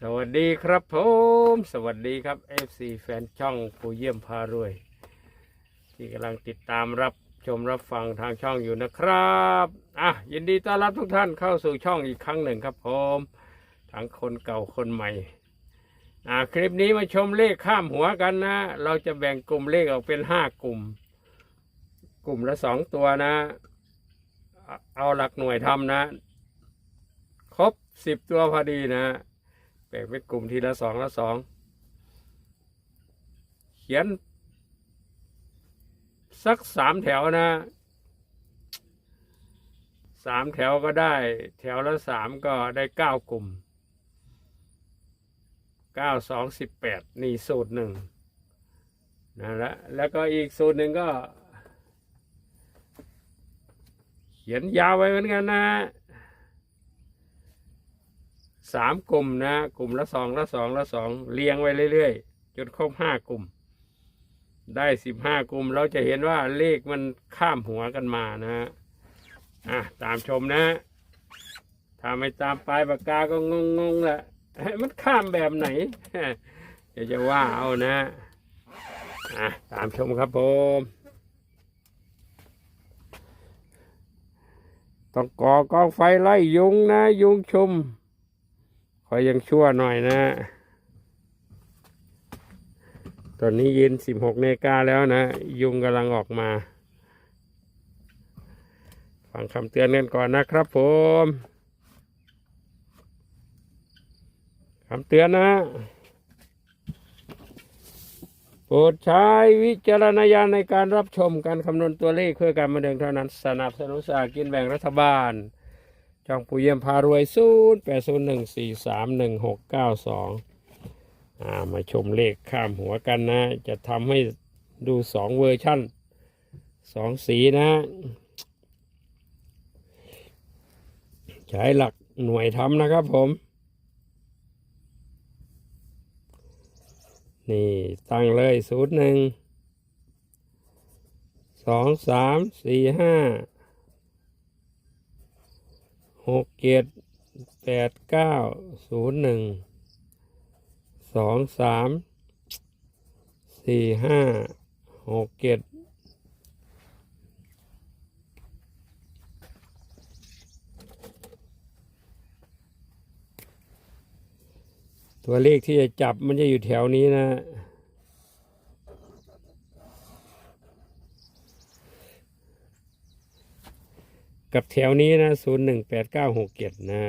สวัสดีครับผม สวัสดีครับ FC แฟนช่องผู้เยี่ยมพารวย ที่กำลังติดตามรับชมรับฟังทางช่องอยู่นะครับอะยินดีต้อนรับทุกท่านเข้าสู่ช่องอีกครั้งหนึ่งครับผมทั้งคนเก่าคนใหม่อ่าคลิปนี้มาชมเลขข้ามหัวกันนะ เราจะแบ่งกลุ่มเลขออกเป็นห้ากลุ่ม กลุ่มละสองตัวนะ เอาหลักหน่วยทำนะ ครบสิบตัวพอดีนะ บ่งเป็นกลุ่มทีละสองละสอง เขียน สักสามแถวนะสามแถวก็ได้ แถวละสามก็ได้เก้ากลุ่มเก้าสองสิบแปดนี่สูตรหนึ่งนะและแล้วก็อีกสูตรหนึ่งก็ เขียนยาวไว้เหมือนกันนะ สามกลุ่มนะ กลุ่มละสองละสองละสองเรียงไว้เรื่อยๆจนครบห้ากลุ่ม ได้สิบห้ากลุ่มเราจะเห็นว่าเลขมันข้ามหัวกันมานะฮะอะตามชมนะถ้าไม่ตามปลายปากกาก็งงๆแหละมันข้ามแบบไหนเดี๋ยวจะว่าเอานะอะตามชมครับผมต้องก่อกองไฟไล่ยุงนะ ยุงชุม อยังชั่วหน่อยนะ ตอนนี้เย็นสิบหกนกาแล้วนะ ยุงกำลังออกมา ฟังคำเตือนกันก่อนนะครับผมคำเตือนนะ โปรดใช้วิจารณญาณในการรับชมการคำนวณตัวเลขเพื่อการบันเทิงเท่านั้น สนับสนุนสากินแบ่งรัฐบาล ช่องปูเยี่ยมพารวยศูนย์แปดศูนย์หนึ่งสี่สามหนึ่งหกเก้าสองมาชมเลขข้ามหัวกันนะ จะทำให้ดูสองเวอร์ชั่นสองสีนะ ใช้หลักหน่วยทำนะครับผม นี่ตั้งเลยศูนย์หนึ่งสองสามสี่ห้า หกเจ็ดแปดเก้าศูนย์หนึ่งสองสามสี่ห้าหกเจ็ดตัวเลขที่จะจับมันจะอยู่แถวนี้นะ กับแถวนี้นะศูนย์หนึ่งแปดเก้าหกเจ็ดนะ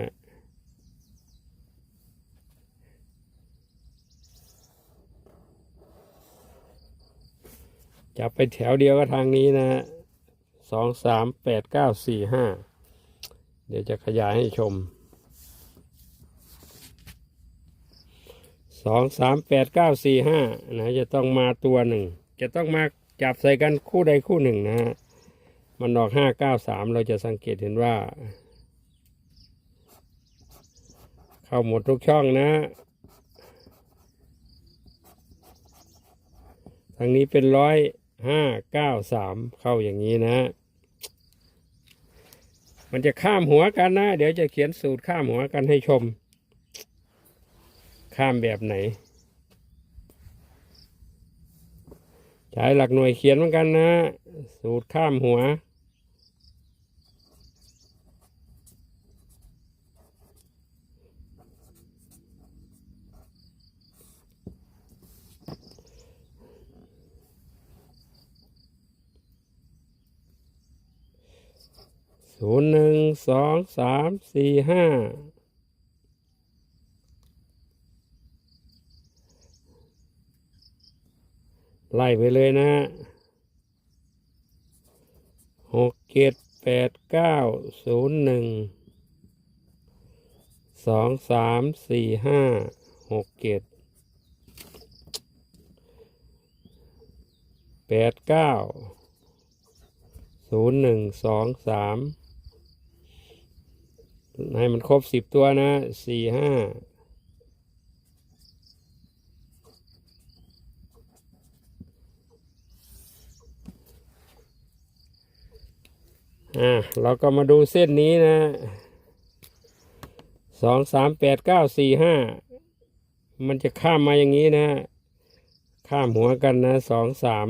จะไปแถวเดียวก็ทางนี้นะสองสามแปดเก้าสี่ห้าเดี๋ยวจะขยายให้ชมสองสามแปดเก้าสี่ห้านะจะต้องมาตัวหนึ่ง จะต้องมาจับใส่กันคู่ใดคู่หนึ่งนะฮะ มันออกห้าเก้าสามเราจะสังเกตเห็นว่า เข้าหมดทุกช่องนะทางนี้เป็นร้อยห้าเก้าสามเข้าอย่างนี้นะ มันจะข้ามหัวกันนะ เดี๋ยวจะเขียนสูตรข้ามหัวกันให้ชม ข้ามแบบไหน ใช้หลักหน่วยเขียนเหมือนกันนะ สูตรข้ามหัว ศูนย์หนึ่งสองสามสี่ห้าไล่ไปเลยนะฮะหกเจ็ดแปดเก้าศูนย์หนึ่งสองสามสี่ห้าหกเจ็ดแปดเก้าศูนย์หนึ่งสองสาม ให้มันครบสิบตัวนะสี่ห้าอ่าเราก็มาดูเส้นนี้นะสองสามแปดเก้าสี่ห้ามันจะข้ามมาอย่างนี้นะ ข้ามหัวกันนะสองสาม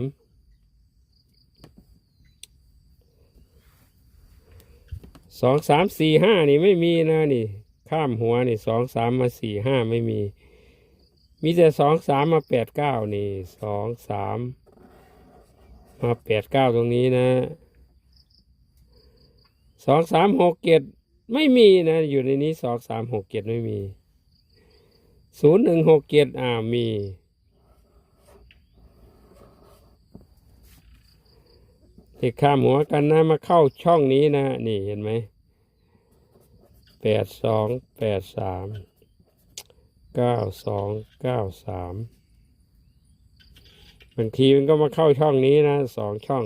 สองสามสี่ห้านี่ไม่มีนะนี่ ข้ามหัวนี่สองสามมาสี่ห้าไม่มี มีแต่สองสามมาแปดเก้านี่สองสามมาแปดเก้าตรงนี้นะสองสามหกเจ็ดไม่มีนะ อยู่ในนี้สองสามหกเจ็ดไม่มีศูนย์หนึ่งหกเจ็ดอ่ามี ที่ข้ามหัวกันนะมาเข้าช่องนี้นะนี่เห็นไหมแปดสองแปดสามเก้าสองเก้าสามบางทีมันก็มาเข้าช่องนี้นะสองช่อง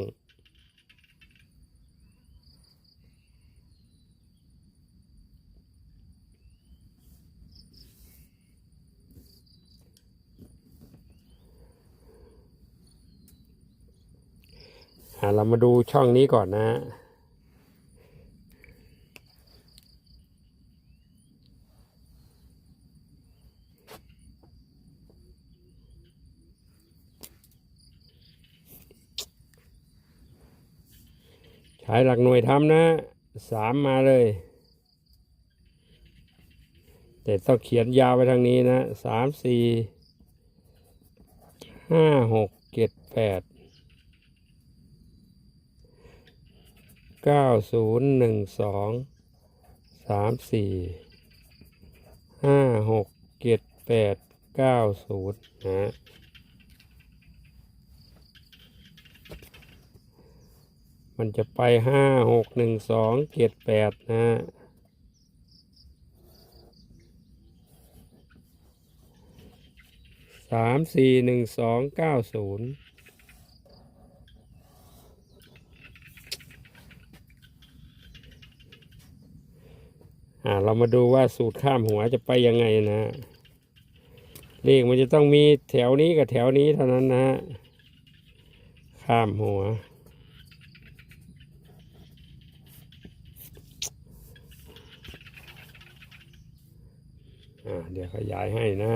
เรามาดูช่องนี้ก่อนนะใช้หลักหน่วยทำนะสามมาเลย แต่ต้องเขียนยาวไปทางนี้นะสามสี่ห้าหกเจ็ดแปด เก้าศูนย์หนึ่งสองสามสี่ห้าหกเจ็ดแปดเก้าศูนย์นะมันจะไปห้าหกหนึ่งสองเจ็ดแปดนะสามสี่หนึ่งสองเก้าศูนย์ อ่า เรามาดูว่าสูตรข้ามหัวจะไปยังไงนะ เลขมันจะต้องมีแถวนี้กับแถวนี้เท่านั้นนะข้ามหัว อ่า เดี๋ยวขยายให้นะ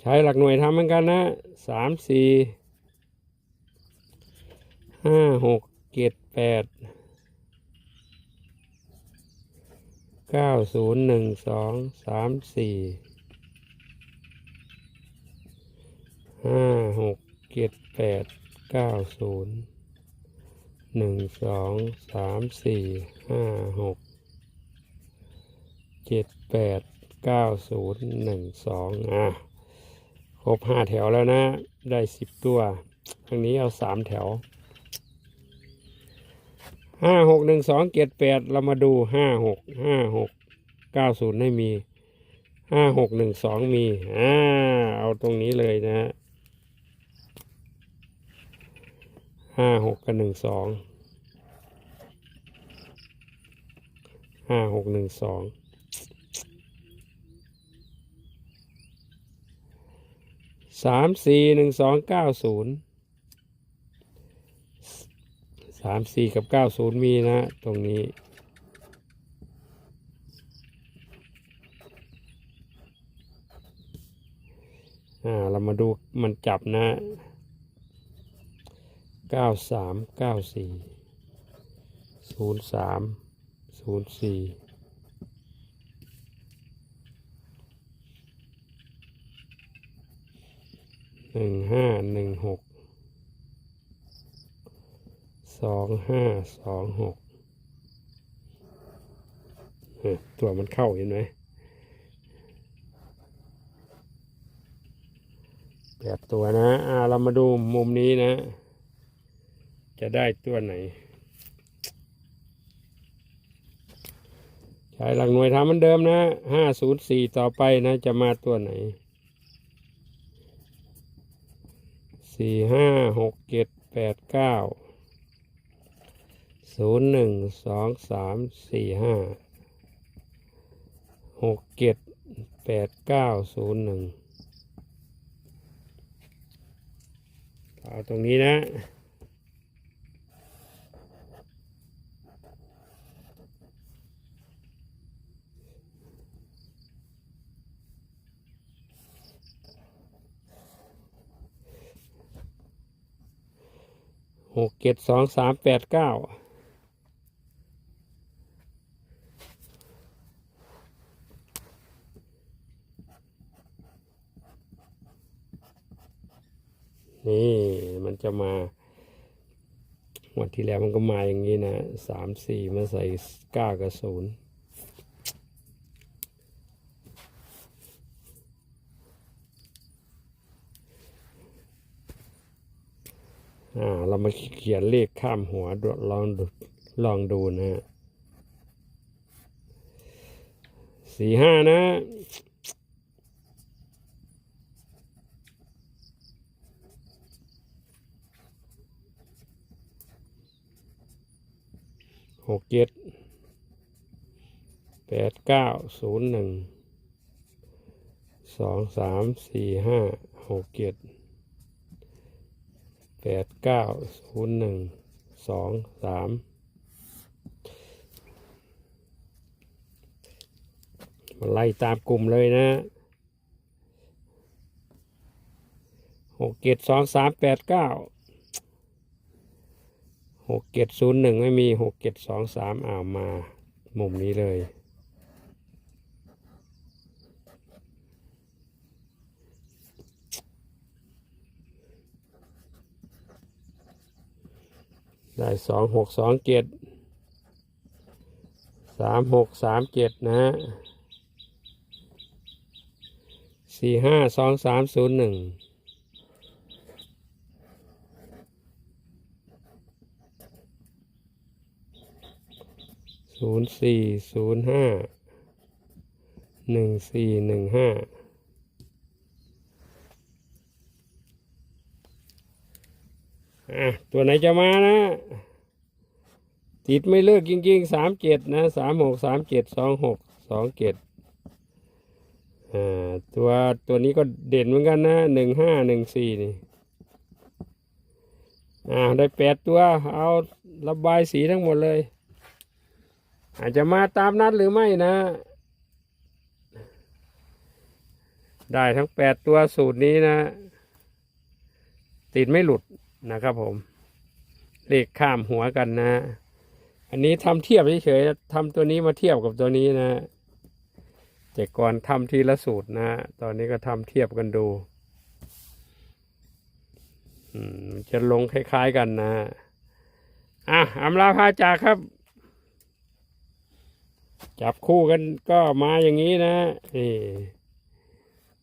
ใช้หลักหน่วยทำเหมือนกันนะสามสี่ห้าหกเจ็ดแปด เก้าศูนย์หนึ่งสองสามสี่ห้าหกเจ็ดแปดเก้าศูนย์หนึ่งสองสามสี่ห้าหกเจ็ดแปดเก้าศูนย์หนึ่งสองอะครบห้าแถวแล้วนะ ได้สิบตัวทางนี้เอาสามแถว ห้าหกหนึ่งสองเจ็ดแปดเรามาดูห้าหกห้าหกเก้าศูนย์ให้มีห้าหกหนึ่งสองมีอ่าเอาตรงนี้เลยนะห้าหกกับหนึ่งสองห้าหกหนึ่งสองสามสี่หนึ่งสองเก้าศูนย์ สามสี่กับเก้าศูนย์มีนะตรงนี้ อ่า เรามาดูมันจับนะเก้าสามเก้าสี่ศูนย์สามศูนย์สี่หนึ่งห้าหนึ่งหก สองห้าสองหกตัวมันเข้าเห็นไหมแปดตัวนะอ่าเรามาดูมุมนี้นะ จะได้ตัวไหน ใช้หลักหน่วยทำเหมือนเดิมนะห้าศูนย์สี่ต่อไปนะ จะมาตัวไหนสี่ห้าหกเจ็ดแปดเก้า ศูนย์หนึ่งสองสามสี่ห้าหกเจ็ดแปดเก้าศูนย์หนึ่งเอาตรงนี้นะหกเจ็ดสองสามแปดเก้า นี่มันจะมาวันที่แล้วมันก็มาอย่างนี้นะสามสี่มาใส่เก้ากับศูนย์อ่า เรามาเขียนเลขข้ามหัวลองดูลองดูนะฮะสี่ห้านะ หกเจ็ดแปดเก้าศูนย์หนึ่งสองสามสี่ห้าหกเจ็ดแปดเก้าศูนย์หนึ่งสองสามมาไล่ตามกลุ่มเลยนะหกเจ็ดสองสามแปดเก้า หกเจ็ดศูนย์หนึ่งไม่มีหกเจ็ดสองสามอ่าวมา มุมนี้เลย ได้สองหกสองเจ็ดสามหกสามเจ็ดนะฮะสี่ห้าสองสามศูนย์หนึ่ง ศูนย์สี่ศูนย์ห้าหนึ่งสี่หนึ่งห้าอะตัวไหนจะมานะ ติดไม่เลิกจริงๆสามเจ็ดนะสามหกสามเจ็ดสองหกสองเจ็ดอ่าตัวตัวนี้ก็เด่นเหมือนกันนะหนึ่งห้าหนึ่งสี่นี่อ่าได้แปดตัว เอาระบายสีทั้งหมดเลย อาจจะมาตามนัดหรือไม่นะ ได้ทั้งแปดตัวสูตรนี้นะ ติดไม่หลุดนะครับผม เลขข้ามหัวกันนะ อันนี้ทำเทียบเฉยๆทำตัวนี้มาเทียบกับตัวนี้นะแต่ก่อนทำทีละสูตรนะ ตอนนี้ก็ทำเทียบกันดูจะลงคล้ายๆกันนะ อะอำลาพาจากครับ จับคู่กันก็มาอย่างนี้นะนี่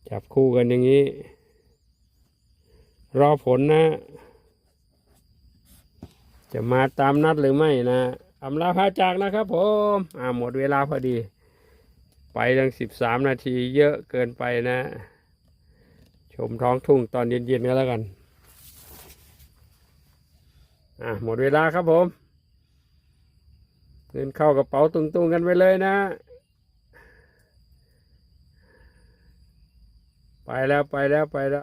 จับคู่กันอย่างนี้ รอผลนะ จะมาตามนัดหรือไม่นะอำลาพาจากนะครับผมอ่าหมดเวลาพอดี ไปตั้งสิบสามนาทีเยอะเกินไปนะ ชมท้องทุ่งตอนเย็นๆก็แล้วกัน อะหมดเวลาครับผม เงินเข้ากระเป๋าตุงๆกันไปเลยนะ ไปแล้วไปแล้วไปแล้ว